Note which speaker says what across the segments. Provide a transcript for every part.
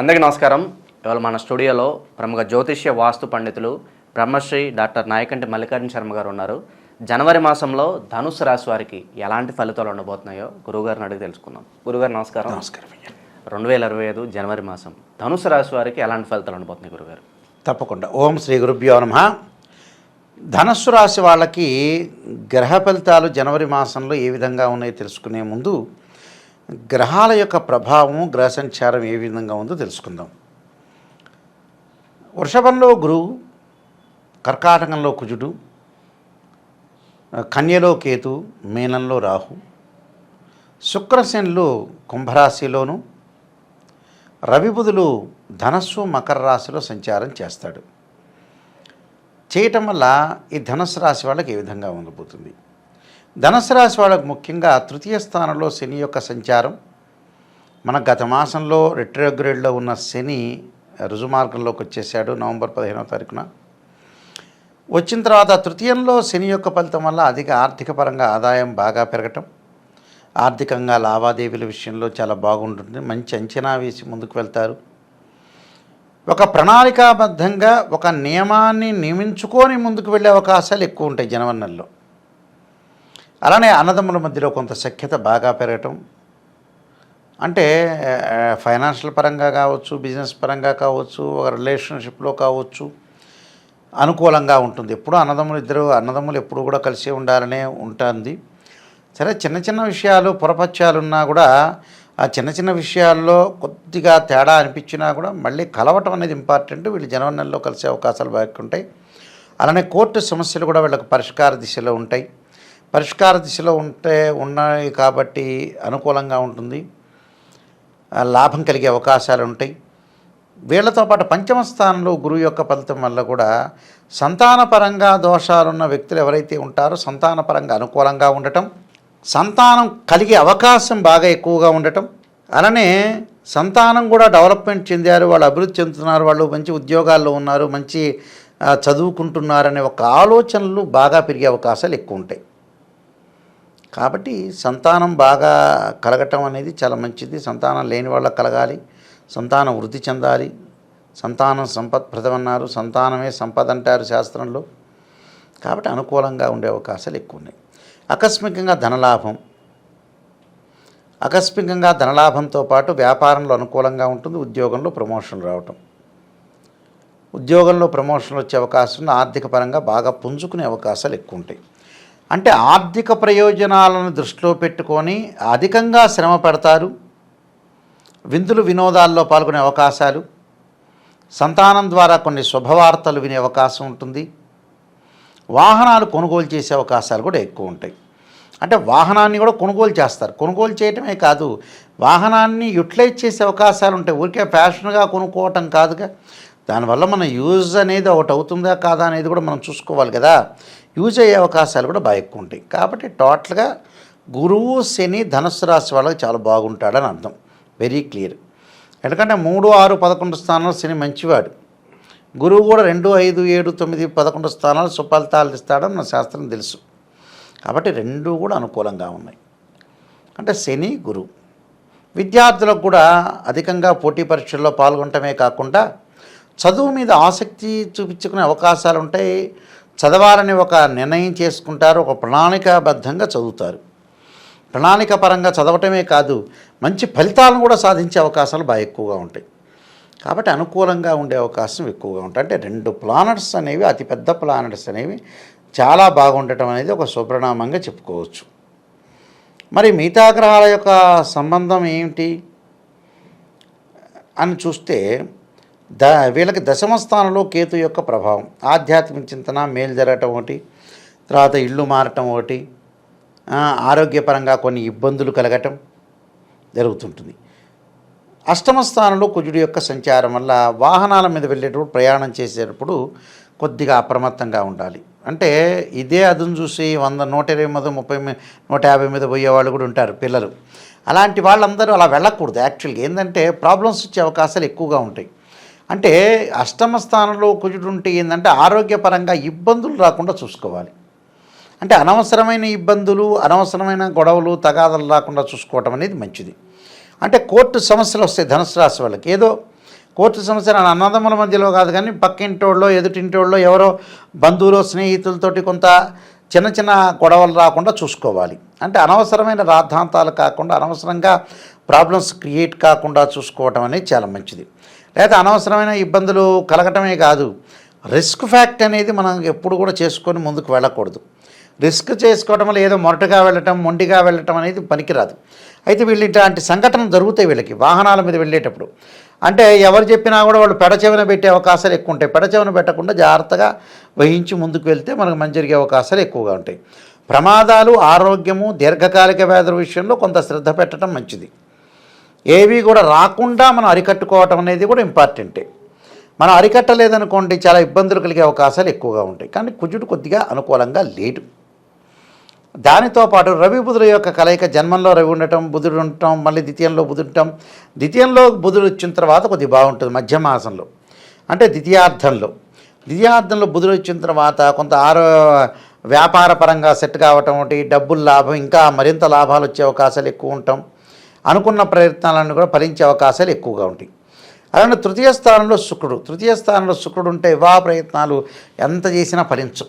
Speaker 1: అందరికీ నమస్కారం. ఇవాళ మన స్టూడియోలో ప్రముఖ జ్యోతిష్య వాస్తు పండితులు బ్రహ్మశ్రీ డాక్టర్ నాయకంటి మల్లికార్జున శర్మ గారు ఉన్నారు. జనవరి మాసంలో ధనుసు రాశి వారికి ఎలాంటి ఫలితాలు ఉండబోతున్నాయో గురువుగారిని అడిగి తెలుసుకుందాం. గురుగారు నమస్కారం.
Speaker 2: నమస్కారం
Speaker 1: రెండు వేల ఇరవై ఐదు జనవరి మాసం ధనుసు రాశి వారికి ఎలాంటి ఫలితాలు ఉండబోతున్నాయి గురుగారు
Speaker 2: తప్పకుండా. ఓం శ్రీ గురుభ్యో నమ. ధనస్సు రాశి వాళ్ళకి గ్రహ ఫలితాలు జనవరి మాసంలో ఏ విధంగా ఉన్నాయో తెలుసుకునే ముందు గ్రహాల యొక్క ప్రభావం గ్రహ సంచారం ఏ విధంగా ఉందో తెలుసుకుందాం. వృషభంలో గురువు కర్కాటకంలో కుజుడు కన్యలో కేతు మీనంలో రాహు శుక్రశనులు కుంభరాశిలోను రవిబుధులు ధనస్సు మకర రాశిలో సంచారం చేస్తాడు. చేయటం వల్ల ఈ ధనస్సు రాశి వాళ్ళకి ఏ విధంగా ఉండబోతుంది? ధనుసు రాశి ముఖ్యంగా తృతీయ స్థానంలో శని యొక్క సంచారం. మన గత మాసంలో రిట్రోగ్రేడ్లో ఉన్న శని రుజుమార్గంలోకి వచ్చేసాడు నవంబర్ పదిహేనవ తారీఖున. వచ్చిన తర్వాత తృతీయంలో శని యొక్క ఫలితం వల్ల అధిక ఆర్థిక పరంగా ఆదాయం బాగా పెరగటం. ఆర్థికంగా లావాదేవీల విషయంలో చాలా బాగుంటుంది. మంచి అంచనా వేసి ముందుకు వెళ్తారు. ఒక ప్రణాళికాబద్ధంగా ఒక నియమాన్ని నియమించుకొని ముందుకు వెళ్ళే అవకాశాలు ఎక్కువ ఉంటాయి జనవరి అలానే అన్నదమ్ముల మధ్యలో కొంత సఖ్యత బాగా పెరగటం. అంటే ఫైనాన్షియల్ పరంగా కావచ్చు బిజినెస్ పరంగా కావచ్చు ఒక రిలేషన్షిప్లో కావచ్చు అనుకూలంగా ఉంటుంది. ఎప్పుడూ అన్నదమ్ములు ఇద్దరు అన్నదమ్ములు ఎప్పుడు కూడా కలిసి ఉండాలనే ఉంటుంది. సరే చిన్న చిన్న విషయాలు పొరపత్యాలు ఉన్నా కూడా ఆ చిన్న చిన్న విషయాల్లో కొద్దిగా తేడా అనిపించినా కూడా మళ్ళీ కలవటం అనేది ఇంపార్టెంట్. వీళ్ళు జనవరి నెలలో కలిసే అవకాశాలు బాగుంటాయి అలానే కోర్టు సమస్యలు కూడా వీళ్ళకి పరిష్కార దిశలో ఉంటాయి. పరిష్కార దిశలో ఉంటే ఉన్నాయి కాబట్టి అనుకూలంగా ఉంటుంది. లాభం కలిగే అవకాశాలు ఉంటాయి. వీళ్ళతో పాటు పంచమ స్థానంలో గురువు యొక్క ఫలితం వల్ల కూడా సంతానపరంగా దోషాలున్న వ్యక్తులు ఎవరైతే ఉంటారో సంతానపరంగా అనుకూలంగా ఉండటం సంతానం కలిగే అవకాశం బాగా ఎక్కువగా ఉండటం అలానే సంతానం కూడా డెవలప్మెంట్ చెందారు వాళ్ళు అభివృద్ధి చెందుతున్నారు వాళ్ళు మంచి ఉద్యోగాల్లో ఉన్నారు మంచి చదువుకుంటున్నారనే ఒక ఆలోచనలు బాగా పెరిగే అవకాశాలు ఎక్కువ ఉంటాయి. కాబట్టి సంతానం బాగా కలగటం అనేది చాలా మంచిది. సంతానం లేని వాళ్ళకి కలగాలి. సంతానం వృద్ధి చెందాలి. సంతానం సంపత్ప్రదమన్నారు సంతానమే సంపద అంటారు శాస్త్రంలో. కాబట్టి అనుకూలంగా ఉండే అవకాశాలు ఎక్కువ ఉన్నాయి ఆకస్మికంగా ధనలాభం. ఆకస్మికంగా ధనలాభంతో పాటు వ్యాపారంలో అనుకూలంగా ఉంటుంది. ఉద్యోగంలో ప్రమోషన్ రావటం. ఉద్యోగంలో ప్రమోషన్ వచ్చే అవకాశం ఆర్థిక పరంగా బాగా పుంజుకునే అవకాశాలు ఎక్కువ ఉంటాయి అంటే ఆర్థిక ప్రయోజనాలను దృష్టిలో పెట్టుకొని అధికంగా శ్రమ పెడతారు. విందులు వినోదాల్లో పాల్గొనే అవకాశాలు సంతానం ద్వారా కొన్ని శుభవార్తలు వినే అవకాశం ఉంటుంది. వాహనాలు కొనుగోలు చేసే అవకాశాలు కూడా ఎక్కువ ఉంటాయి. అంటే వాహనాన్ని కూడా కొనుగోలు చేస్తారు. కొనుగోలు చేయటమే కాదు వాహనాన్ని యూటిలైజ్ చేసే అవకాశాలు ఉంటాయి. ఊరికే ఫ్యాషన్గా కొనుక్కోవటం కాదుగా. దానివల్ల మన యూజ్ అనేది ఒకటి అవుతుందా కాదా అనేది కూడా మనం చూసుకోవాలి కదా. యూజ్ అయ్యే అవకాశాలు కూడా బాగా ఎక్కువ ఉంటాయి. కాబట్టి టోటల్గా గురువు శని ధనుస్సు రాశి వాళ్ళకి చాలా బాగుంటాడని అర్థం. Very clear. ఎందుకంటే మూడు ఆరు పదకొండు స్థానాలు శని మంచివాడు. గురువు కూడా రెండు ఐదు ఏడు తొమ్మిది పదకొండు స్థానాలు సుఫలితాలు ఇస్తాడని నా శాస్త్రం తెలుసు. కాబట్టి రెండు కూడా అనుకూలంగా ఉన్నాయి. అంటే శని గురువు. విద్యార్థులకు కూడా అధికంగా పోటీ పరీక్షల్లో పాల్గొనటమే కాకుండా చదువు మీద ఆసక్తి చూపించుకునే అవకాశాలు ఉంటాయి చదవాలని ఒక నిర్ణయం చేసుకుంటారు ఒక ప్రణాళికాబద్ధంగా చదువుతారు. ప్రణాళిక పరంగా చదవటమే కాదు మంచి ఫలితాలను కూడా సాధించే అవకాశాలు బాగా ఎక్కువగా ఉంటాయి. కాబట్టి అనుకూలంగా ఉండే అవకాశం ఎక్కువగా ఉంటాయి. అంటే రెండు ప్లానెట్స్ అనేవి అతిపెద్ద ప్లానెట్స్ అనేవి చాలా బాగుండటం అనేది ఒక శుభ్రనామంగా చెప్పుకోవచ్చు. మరి మిగతా గ్రహాల యొక్క సంబంధం ఏమిటి? అని చూస్తే ద వీళ్ళకి దశమ స్థానంలో కేతు యొక్క ప్రభావం. ఆధ్యాత్మిక చింతన మేలు జరగటం ఒకటి తర్వాత ఇల్లు మారటం ఒకటి ఆరోగ్యపరంగా కొన్ని ఇబ్బందులు కలగటం జరుగుతుంటుంది. అష్టమ స్థానంలో కుజుడి యొక్క సంచారం వల్ల వాహనాల మీద వెళ్ళేటప్పుడు ప్రయాణం చేసేటప్పుడు కొద్దిగా అప్రమత్తంగా ఉండాలి. అంటే ఇదే అదును చూసి వంద నూట ఇరవై మీద ముప్పై నూట యాభై మీద పోయే వాళ్ళు కూడా ఉంటారు పిల్లలు. అలాంటి వాళ్ళందరూ అలా వెళ్ళకూడదు యాక్చువల్గా. ఏంటంటే ప్రాబ్లమ్స్ వచ్చే అవకాశాలు ఎక్కువగా ఉంటాయి. అంటే అష్టమ స్థానంలో కుజుడు ఉంటే ఏంటంటే ఆరోగ్యపరంగా ఇబ్బందులు రాకుండా చూసుకోవాలి. అంటే అనవసరమైన ఇబ్బందులు అనవసరమైన గొడవలు తగాదలు రాకుండా చూసుకోవటం అనేది మంచిది. అంటే కోర్టు సమస్యలు వస్తాయి ధనుసు రాశి వాళ్ళకి. ఏదో కోర్టు సమస్య అన్నదమ్ముల మధ్యలో కాదు కానీ పక్కింటోళ్ళో ఎదుటింటోళ్ళో ఎవరో బంధువులు స్నేహితులతోటి కొంత చిన్న చిన్న గొడవలు రాకుండా చూసుకోవాలి. అంటే అనవసరమైన రాద్ధాంతాలు కాకుండా అనవసరంగా ప్రాబ్లమ్స్ క్రియేట్ కాకుండా చూసుకోవటం అనేది చాలా మంచిది. లేదా అనవసరమైన ఇబ్బందులు కలగటమే కాదు. రిస్క్ ఫ్యాక్ట్ అనేది మనం ఎప్పుడు కూడా చేసుకొని ముందుకు వెళ్ళకూడదు. రిస్క్ చేసుకోవడం వల్ల ఏదో మొరటగా వెళ్ళటం మొండిగా వెళ్ళటం అనేది పనికిరాదు. అయితే వీళ్ళు ఇట్లాంటి సంఘటనలు జరుగుతాయి వీళ్ళకి వాహనాల మీద వెళ్ళేటప్పుడు. అంటే ఎవరు చెప్పినా కూడా వాళ్ళు పెడచెవిన పెట్టే అవకాశాలు ఎక్కువ ఉంటాయి. పెడచెవిన పెట్టకుండా జాగ్రత్తగా వహించి ముందుకు వెళ్తే మనకు మంచి జరిగే అవకాశాలు ఎక్కువగా ఉంటాయి. ప్రమాదాలు ఆరోగ్యము దీర్ఘకాలిక వ్యాధుల విషయంలో కొంత శ్రద్ధ పెట్టడం మంచిది. ఏవి కూడా రాకుండా మనం అరికట్టుకోవటం అనేది కూడా ఇంపార్టెంటే మనం అరికట్టలేదనుకోండి చాలా ఇబ్బందులు కలిగే అవకాశాలు ఎక్కువగా ఉంటాయి. కానీ కుజుడు కొద్దిగా అనుకూలంగా లేడు. దానితో పాటు రవి బుధుల యొక్క కలయిక జన్మంలో రవి ఉండటం బుధుడు ఉండటం మళ్ళీ ద్వితీయంలో బుధుడు ఉండటం. ద్వితీయంలో బుధుడు వచ్చిన తర్వాత కొద్దిగా బాగుంటుంది మధ్యమాసంలో. అంటే ద్వితీయార్థంలో ద్వితీయార్థంలో బుధుడు వచ్చిన తర్వాత కొంత ఆరో వ్యాపార పరంగా సెట్ కావటం ఒకటి డబ్బుల లాభం ఇంకా మరింత లాభాలు వచ్చే అవకాశాలు ఎక్కువ ఉంటాం. అనుకున్న ప్రయత్నాలను కూడా ఫలించే అవకాశాలు ఎక్కువగా ఉంటాయి. అలానే తృతీయ స్థానంలో శుక్రుడు. తృతీయ స్థానంలో శుక్రుడు ఉంటే వివాహ ప్రయత్నాలు ఎంత చేసినా ఫలించు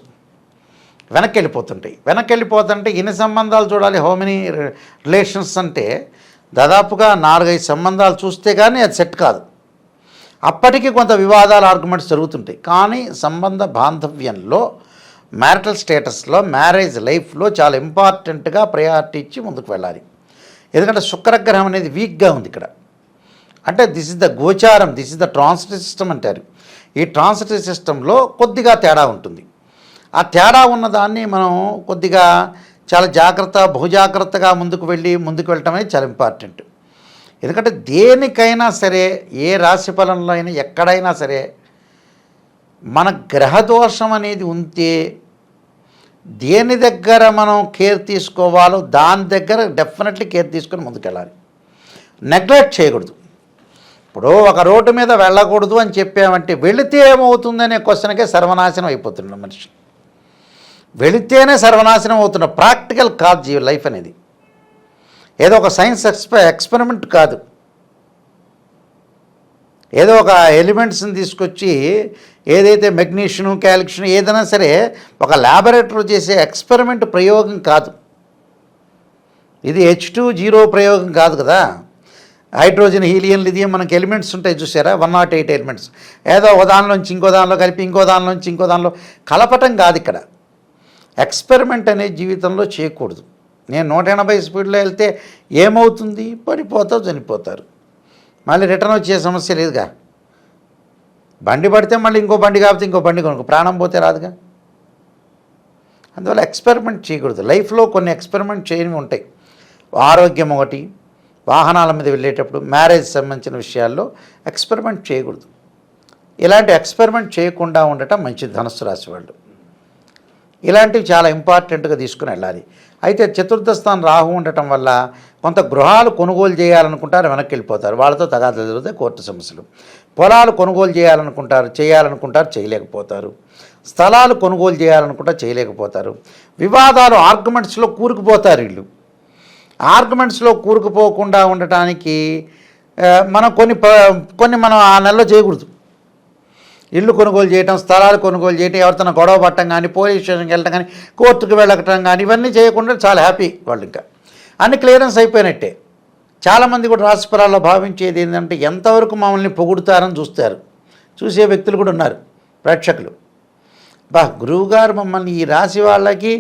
Speaker 2: వెనక్కి వెళ్ళిపోతుంటాయి వెనక్కి వెళ్ళిపోతుంటే ఎన్ని సంబంధాలు చూడాలి? హౌ మెనీ రిలేషన్స్ అంటే దాదాపుగా నాలుగైదు సంబంధాలు చూస్తే కానీ అది సెట్ కాదు. అప్పటికి కొంత వివాదాలు ఆర్గ్యుమెంట్స్ జరుగుతుంటాయి. కానీ సంబంధ బాంధవ్యంలో మ్యారిటల్ స్టేటస్లో మ్యారేజ్ లైఫ్లో చాలా ఇంపార్టెంట్గా ప్రయారిటీ ఇచ్చి ముందుకు వెళ్ళాలి. ఎందుకంటే శుక్రగ్రహం అనేది వీక్గా ఉంది ఇక్కడ. అంటే దిస్ ఇస్ ద గోచారం this is the transitive system అంటారు. ఈ ట్రాన్సిటివ్ సిస్టంలో కొద్దిగా తేడా ఉంటుంది. ఆ తేడా ఉన్నదాన్ని మనం కొద్దిగా చాలా జాగ్రత్త బహుజాగ్రత్తగా ముందుకు వెళ్ళి ముందుకు వెళ్ళటం అనేది చాలా ఇంపార్టెంట్ ఎందుకంటే దేనికైనా సరే ఏ రాశి ఫలంలో అయినా ఎక్కడైనా సరే మన గ్రహదోషం అనేది ఉంటే దేని దగ్గర మనం కేర్ తీసుకోవాలో దాని దగ్గర డెఫినెట్లీ కేర్ తీసుకొని ముందుకెళ్ళాలి. నెగ్లెక్ట్ చేయకూడదు. ఇప్పుడు ఒక రోడ్డు మీద వెళ్ళకూడదు అని చెప్పామంటే వెళితే ఏమవుతుందనే క్వశ్చన్కే సర్వనాశనం అయిపోతున్నాడు మనిషి. వెళితేనే సర్వనాశనం అవుతున్న ప్రాక్టికల్ కాదు లైఫ్ అనేది. ఏదో ఒక సైన్స్ ఎక్స్పె ఎక్స్పెరిమెంట్ కాదు. ఏదో ఒక ఎలిమెంట్స్ని తీసుకొచ్చి ఏదైతే మెగ్నీషియం క్యాల్షియం ఏదైనా సరే ఒక ల్యాబొరేటరీ చేసే ఎక్స్పెరిమెంట్ ప్రయోగం కాదు. ఇది హెచ్ టూ జీరో ప్రయోగం కాదు కదా. హైడ్రోజన్ హీలియం లిథియం మనకి ఎలిమెంట్స్ ఉంటాయి చూసారా? One not eight elements. ఏదో ఒక దానిలోంచి ఇంకో దానిలో కలిపి ఇంకో దానిలోంచి ఇంకో దానిలో కలపటం కాదు ఇక్కడ. ఎక్స్పెరిమెంట్ అనేది జీవితంలో చేయకూడదు. నేను నూట ఎనభై స్పీడ్లో వెళ్తే ఏమవుతుంది? పడిపోతావు చనిపోతారు. మళ్ళీ రిటర్న్ వచ్చే సమస్య లేదుగా. బండి పడితే మళ్ళీ ఇంకో బండి కాకపోతే ఇంకో బండి కొనుక్కో ప్రాణం పోతే రాదుగా. అందువల్ల ఎక్స్పెరిమెంట్ చేయకూడదు. లైఫ్లో కొన్ని ఎక్స్పెరిమెంట్ చేయనివి ఉంటాయి. ఆరోగ్యం ఒకటి వాహనాల మీద వెళ్ళేటప్పుడు మ్యారేజ్ సంబంధించిన విషయాల్లో ఎక్స్పెరిమెంట్ చేయకూడదు. ఇలాంటి ఎక్స్పెరిమెంట్ చేయకుండా ఉండటం మంచిది. ధనస్సు రాశి వాళ్ళు. ఇలాంటివి చాలా ఇంపార్టెంట్గా తీసుకుని వెళ్ళాలి. అయితే చతుర్థ స్థానం రాహు ఉండటం వల్ల కొంత గృహాలు కొనుగోలు చేయాలనుకుంటారు వెనక్కి వెళ్ళిపోతారు. వాళ్ళతో తగాదాలు జరుగుతాయి కోర్టు సమస్యలు. పొలాలు కొనుగోలు చేయాలనుకుంటారు చేయాలనుకుంటారు చేయలేకపోతారు. స్థలాలు కొనుగోలు చేయాలనుకుంటారు చేయలేకపోతారు. వివాదాలు ఆర్గ్యుమెంట్స్లో కూరుకుపోతారు వీళ్ళు. ఆర్గ్యుమెంట్స్లో కూరుకుపోకుండా ఉండటానికి మనం కొన్ని ప- కొన్ని మనం ఆ నెలలో చేయకూడదు. ఇల్లు కొనుగోలు చేయటం స్థలాలు కొనుగోలు చేయటం ఎవరితో గొడవ పట్టడం కానీ పోలీస్ స్టేషన్కి వెళ్ళటం కానీ కోర్టుకు వెళ్ళటం కానీ ఇవన్నీ చేయకుండా చాలా హ్యాపీ వాళ్ళు ఇంకా. అన్ని క్లియరెన్స్ అయిపోయినట్టే. చాలామంది కూడా రాశి భావించేది ఏంటంటే ఎంతవరకు మమ్మల్ని పొగుడుతారని చూస్తారు. చూసే వ్యక్తులు కూడా ఉన్నారు ప్రేక్షకులు. బా గురువుగారు మమ్మల్ని ఈ రాశి వాళ్ళకి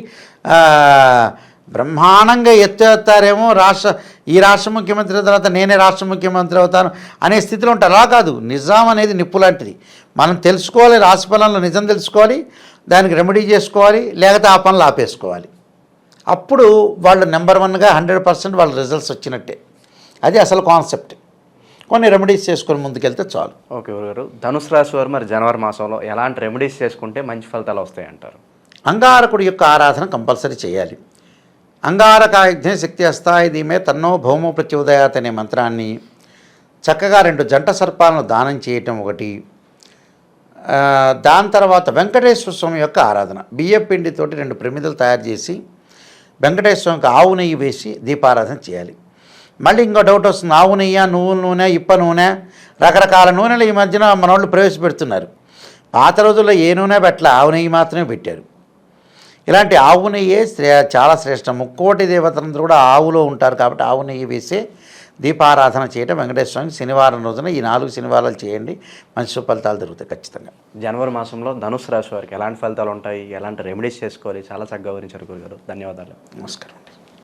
Speaker 2: బ్రహ్మాండంగా ఎత్తేస్తారేమో రాష్ట్ర ఈ రాష్ట్ర ముఖ్యమంత్రి తర్వాత నేనే రాష్ట్ర ముఖ్యమంత్రి అవుతాను అనే స్థితిలో ఉంటారు. అలా కాదు నిజాం అనేది నిప్పు లాంటిది. మనం తెలుసుకోవాలి రాశి ఫలంలో నిజం తెలుసుకోవాలి దానికి రెమెడీ చేసుకోవాలి లేకపోతే ఆ పనులు ఆపేసుకోవాలి. అప్పుడు వాళ్ళు నెంబర్ వన్గా హండ్రెడ్ పర్సెంట్ వాళ్ళ రిజల్ట్స్ వచ్చినట్టే. అది అసలు కాన్సెప్ట్ కొన్ని రెమెడీస్ చేసుకొని ముందుకెళ్తే చాలు.
Speaker 1: ఓకే గురుగారు ధనుసు రాశి వారు మరి జనవరి మాసంలో ఎలాంటి రెమెడీస్ చేసుకుంటే మంచి ఫలితాలు వస్తాయి అంటారు?
Speaker 2: అంగారకుడి యొక్క ఆరాధన కంపల్సరీ చేయాలి. అంగారకాయుధ్యం శక్తి అస్థాయి ధీమే తన్నో భౌమో ప్రత్యోదయాత్ అనే మంత్రాన్ని చక్కగా రెండు జంట సర్పాలను దానం చేయటం ఒకటి దాని తర్వాత వెంకటేశ్వర స్వామి యొక్క ఆరాధన. బియ్యం పిండితోటి రెండు ప్రమిదలు తయారు చేసి వెంకటేశ్వర స్వామికి ఆవు నెయ్యి వేసి దీపారాధన చేయాలి. మళ్ళీ ఇంకో డౌట్ వస్తుంది ఆవు నెయ్యి నువ్వుల నూనె ఇప్ప నూనె రకరకాల నూనెలు ఈ మధ్యన మనోళ్ళు ప్రవేశపెడుతున్నారు. పాత రోజుల్లో ఏ నూనె పెట్టలే ఆవు నెయ్యి మాత్రమే పెట్టారు. ఇలాంటి ఆవు నెయ్యే శ్రే చాలా శ్రేష్టం. ముక్కోటి దేవతలందరూ కూడా ఆవులో ఉంటారు కాబట్టి ఆవు నెయ్యి వేసి దీపారాధన చేయడం వెంకటేశ్వర స్వామికి శనివారం రోజున ఈ నాలుగు శనివారాలు చేయండి. మంచి ఫలితాలు దొరుకుతాయి ఖచ్చితంగా.
Speaker 1: జనవరి మాసంలో ధనుసు రాశి వారికి ఎలాంటి ఫలితాలు ఉంటాయి? ఎలాంటి రెమెడీస్ చేసుకోవాలి? చాలా చక్కగా వివరించారు గురుగారు. ధన్యవాదాలు.
Speaker 2: నమస్కారం